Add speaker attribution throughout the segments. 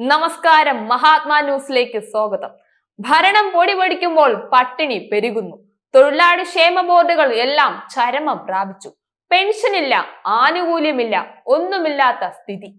Speaker 1: നമസ്കാരം. മഹാത്മാ ന്യൂസിലേക്ക് സ്വാഗതം. ഭരണം പൊടി പൊടിക്കുമ്പോൾ പട്ടിണി പെരുകുന്നു. തൊഴിലാളി ക്ഷേമ ബോർഡുകൾ എല്ലാം ചരമം പ്രാപിച്ചു. പെൻഷനില്ല ആനുകൂല്യമില്ല ഒന്നുമില്ലാത്ത സ്ഥിതി.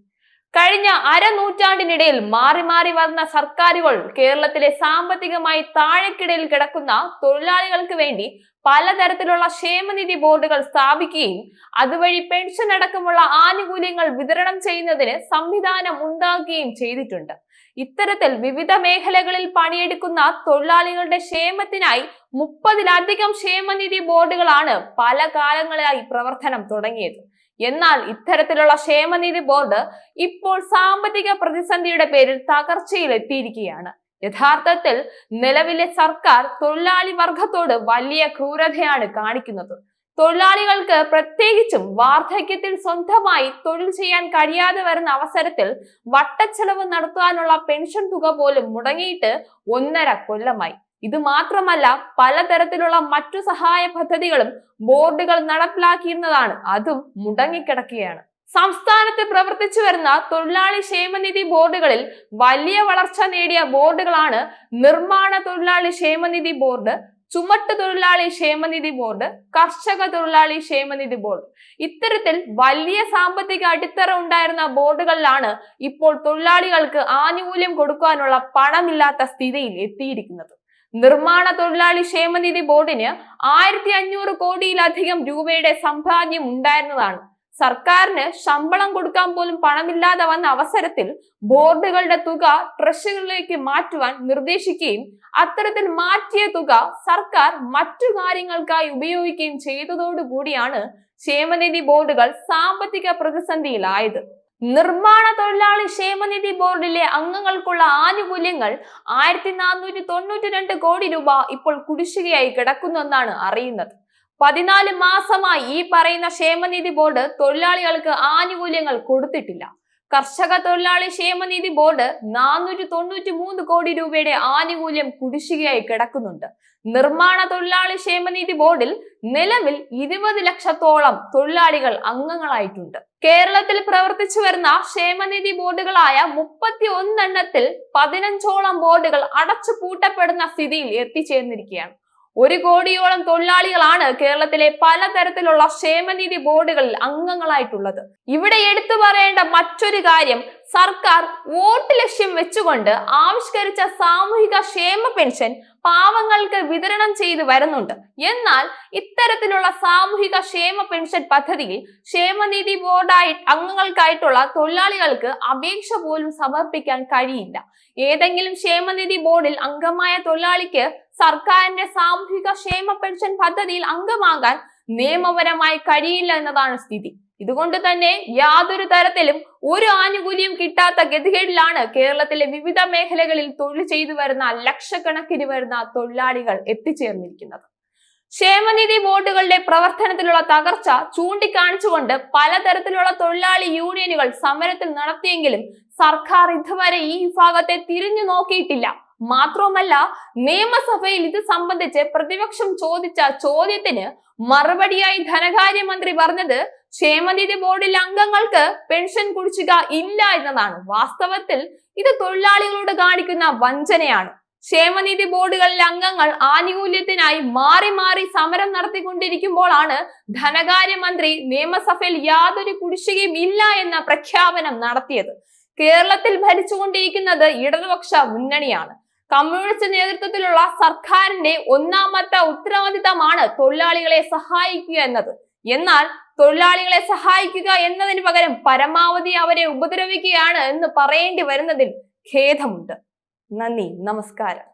Speaker 1: കഴിഞ്ഞ അരനൂറ്റാണ്ടിനിടയിൽ മാറി മാറി വന്ന സർക്കാരുകൾ കേരളത്തിലെ സാമ്പത്തികമായി താഴെക്കിടയിൽ കിടക്കുന്ന തൊഴിലാളികൾക്ക് വേണ്ടി പലതരത്തിലുള്ള ക്ഷേമനിധി ബോർഡുകൾ സ്ഥാപിക്കുകയും അതുവഴി പെൻഷൻ അടക്കമുള്ള ആനുകൂല്യങ്ങൾ വിതരണം ചെയ്യുന്നതിന് സംവിധാനം ഉണ്ടാക്കുകയും ചെയ്തിട്ടുണ്ട്. ഇത്തരത്തിൽ വിവിധ മേഖലകളിൽ പണിയെടുക്കുന്ന തൊഴിലാളികളുടെ ക്ഷേമത്തിനായി മുപ്പതിലധികം ക്ഷേമനിധി ബോർഡുകളാണ് പല കാലങ്ങളിലായി പ്രവർത്തനം തുടങ്ങിയത്. എന്നാൽ ഇത്തരത്തിലുള്ള ക്ഷേമനിധി ബോർഡ് ഇപ്പോൾ സാമ്പത്തിക പ്രതിസന്ധിയുടെ പേരിൽ തകർച്ചയിൽ എത്തിയിരിക്കുകയാണ് യഥാർത്ഥത്തിൽ നിലവിലെ സർക്കാർ തൊഴിലാളി വർഗത്തോട് വലിയ ക്രൂരതയാണ് കാണിക്കുന്നത്. തൊഴിലാളികൾക്ക് പ്രത്യേകിച്ചും വാർദ്ധക്യത്തിൽ സ്വന്തമായി തൊഴിൽ ചെയ്യാൻ കഴിയാതെ വരുന്ന അവസരത്തിൽ വട്ടച്ചെലവ് നടത്താനുള്ള പെൻഷൻ തുക പോലും മുടങ്ങിയിട്ട് ഒന്നര കൊല്ലമായി. ഇത് മാത്രമല്ല പലതരത്തിലുള്ള മറ്റു സഹായ പദ്ധതികളും ബോർഡുകൾ നടപ്പിലാക്കിയിരുന്നതാണ്. അതും മുടങ്ങിക്കിടക്കുകയാണ്. സംസ്ഥാനത്ത് പ്രവർത്തിച്ചു വരുന്ന തൊഴിലാളി ക്ഷേമനിധി ബോർഡുകളിൽ വലിയ വളർച്ച നേടിയ ബോർഡുകളാണ് നിർമ്മാണ തൊഴിലാളി ക്ഷേമനിധി ബോർഡ് ചുമട്ട് തൊഴിലാളി ക്ഷേമനിധി ബോർഡ് കർഷക തൊഴിലാളി ക്ഷേമനിധി ബോർഡ്. ഇത്തരത്തിൽ വലിയ സാമ്പത്തിക അടിത്തറ ഉണ്ടായിരുന്ന ബോർഡുകളിലാണ് ഇപ്പോൾ തൊഴിലാളികൾക്ക് ആനുകൂല്യം കൊടുക്കാനുള്ള പണമില്ലാത്ത സ്ഥിതിയിൽ എത്തിയിരിക്കുന്നത്. നിർമ്മാണ തൊഴിലാളി ക്ഷേമനിധി ബോർഡിന് ആയിരത്തി അഞ്ഞൂറ് കോടിയിലധികം രൂപയുടെ സമ്പാദ്യം ഉണ്ടായിരുന്നതാണ്. സർക്കാരിന് ശമ്പളം കൊടുക്കാൻ പോലും പണമില്ലാതെ വന്ന അവസരത്തിൽ ബോർഡുകളുടെ തുക ട്രഷറികളിലേക്ക് മാറ്റുവാൻ നിർദ്ദേശിക്കുകയും അത്തരത്തിൽ മാറ്റിയ തുക സർക്കാർ മറ്റു കാര്യങ്ങൾക്കായി ഉപയോഗിക്കുകയും ചെയ്തതോടുകൂടിയാണ് ക്ഷേമനിധി ബോർഡുകൾ സാമ്പത്തിക പ്രതിസന്ധിയിലായത്. നിർമ്മാണ തൊഴിലാളി ക്ഷേമനിധി ബോർഡിലെ അംഗങ്ങൾക്കുള്ള ആനുകൂല്യങ്ങൾ ആയിരത്തി നാനൂറ്റി തൊണ്ണൂറ്റി രണ്ട് കോടി രൂപ ഇപ്പോൾ കുടിശ്ശികയായി കിടക്കുന്നെന്നാണ് അറിയുന്നത്. പതിനാല് മാസമായി ഈ പറയുന്ന ക്ഷേമനിധി ബോർഡ് തൊഴിലാളികൾക്ക് ആനുകൂല്യങ്ങൾ കൊടുത്തിട്ടില്ല. കർഷക തൊഴിലാളി ക്ഷേമനിധി ബോർഡ് നാനൂറ്റി തൊണ്ണൂറ്റി മൂന്ന് കോടി രൂപയുടെ ആനുകൂല്യം കുടിശ്ശികയായി കിടക്കുന്നുണ്ട്. നിർമ്മാണ തൊഴിലാളി ക്ഷേമനിധി ബോർഡിൽ നിലവിൽ ഇരുപത് ലക്ഷത്തോളം തൊഴിലാളികൾ അംഗങ്ങളായിട്ടുണ്ട്. കേരളത്തിൽ പ്രവർത്തിച്ചു വരുന്ന ക്ഷേമനിധി ബോർഡുകളായ മുപ്പത്തി ഒന്നെണ്ണത്തിൽ പതിനഞ്ചോളം ബോർഡുകൾ അടച്ചു പൂട്ടപ്പെടുന്ന സ്ഥിതിയിൽ എത്തിച്ചേർന്നിരിക്കുകയാണ്. ഒരു കോടിയോളം തൊഴിലാളികളാണ് കേരളത്തിലെ പലതരത്തിലുള്ള ക്ഷേമനിധി ബോർഡുകളിൽ അംഗങ്ങളായിട്ടുള്ളത്. ഇവിടെ എടുത്തു പറയേണ്ട മറ്റൊരു കാര്യം സർക്കാർ വോട്ട് ലക്ഷ്യം വെച്ചുകൊണ്ട് ആവിഷ്കരിച്ച സാമൂഹിക ക്ഷേമ പെൻഷൻ പാവങ്ങൾക്ക് വിതരണം ചെയ്തു വരുന്നുണ്ട്. എന്നാൽ ഇത്തരത്തിലുള്ള സാമൂഹിക ക്ഷേമ പെൻഷൻ പദ്ധതിയിൽ ക്ഷേമനിധി ബോർഡായി അംഗങ്ങൾക്കായിട്ടുള്ള തൊഴിലാളികൾക്ക് അപേക്ഷ പോലും സമർപ്പിക്കാൻ കഴിയില്ല. ഏതെങ്കിലും ക്ഷേമനിധി ബോർഡിൽ അംഗമായ തൊഴിലാളിക്ക് സർക്കാരിന്റെ സാമൂഹിക ക്ഷേമ പെൻഷൻ പദ്ധതിയിൽ അംഗമാകാൻ നിയമപരമായി കഴിയില്ല എന്നതാണ് സ്ഥിതി. ഇതുകൊണ്ട് തന്നെ യാതൊരു തരത്തിലും ഒരു ആനുകൂല്യം കിട്ടാത്ത ഗതികേടിലാണ് കേരളത്തിലെ വിവിധ മേഖലകളിൽ തൊഴിൽ ചെയ്തു വരുന്ന ലക്ഷക്കണക്കിന് വരുന്ന തൊഴിലാളികൾ എത്തിച്ചേർന്നിരിക്കുന്നത്. ക്ഷേമനിധി ബോർഡുകളുടെ പ്രവർത്തനത്തിലുള്ള തകർച്ച ചൂണ്ടിക്കാണിച്ചുകൊണ്ട് പലതരത്തിലുള്ള തൊഴിലാളി യൂണിയനുകൾ സമരത്തിൽ നടത്തിയെങ്കിലും സർക്കാർ ഇതുവരെ ഈ വിഭാഗത്തെ തിരിഞ്ഞു നോക്കിയിട്ടില്ല. മാത്രവുമല്ല നിയമസഭയിൽ ഇത് സംബന്ധിച്ച് പ്രതിപക്ഷം ചോദിച്ച ചോദ്യത്തിന് മറുപടിയായി ധനകാര്യമന്ത്രി പറഞ്ഞത് ക്ഷേമനിധി ബോർഡിലെ അംഗങ്ങൾക്ക് പെൻഷൻ കുടിശ്ശിക ഇല്ല എന്നതാണ്. വാസ്തവത്തിൽ ഇത് തൊഴിലാളികളോട് കാണിക്കുന്ന വഞ്ചനയാണ്. ക്ഷേമനിധി ബോർഡുകളിലെ അംഗങ്ങൾ ആനുകൂല്യത്തിനായി മാറി മാറി സമരം നടത്തിക്കൊണ്ടിരിക്കുമ്പോഴാണ് ധനകാര്യമന്ത്രി നിയമസഭയിൽ യാതൊരു കുടിശ്ശികയും ഇല്ല എന്ന പ്രഖ്യാപനം നടത്തിയത്. കേരളത്തിൽ ഭരിച്ചുകൊണ്ടിരിക്കുന്നത് ഇടതുപക്ഷ മുന്നണിയാണ്. കമ്മ്യൂണിസ്റ്റ് നേതൃത്വത്തിലുള്ള സർക്കാരിന്റെ ഒന്നാമത്തെ ഉത്തരവാദിത്തമാണ് തൊഴിലാളികളെ സഹായിക്കുക എന്നത്. എന്നാൽ തൊഴിലാളികളെ സഹായിക്കുക എന്നതിന് പകരം പരമാവധി അവരെ ഉപദ്രവിക്കുകയാണ് എന്ന് പറയേണ്ടി വരുന്നതിൽ ഖേദമുണ്ട്. നന്ദി നമസ്കാരം.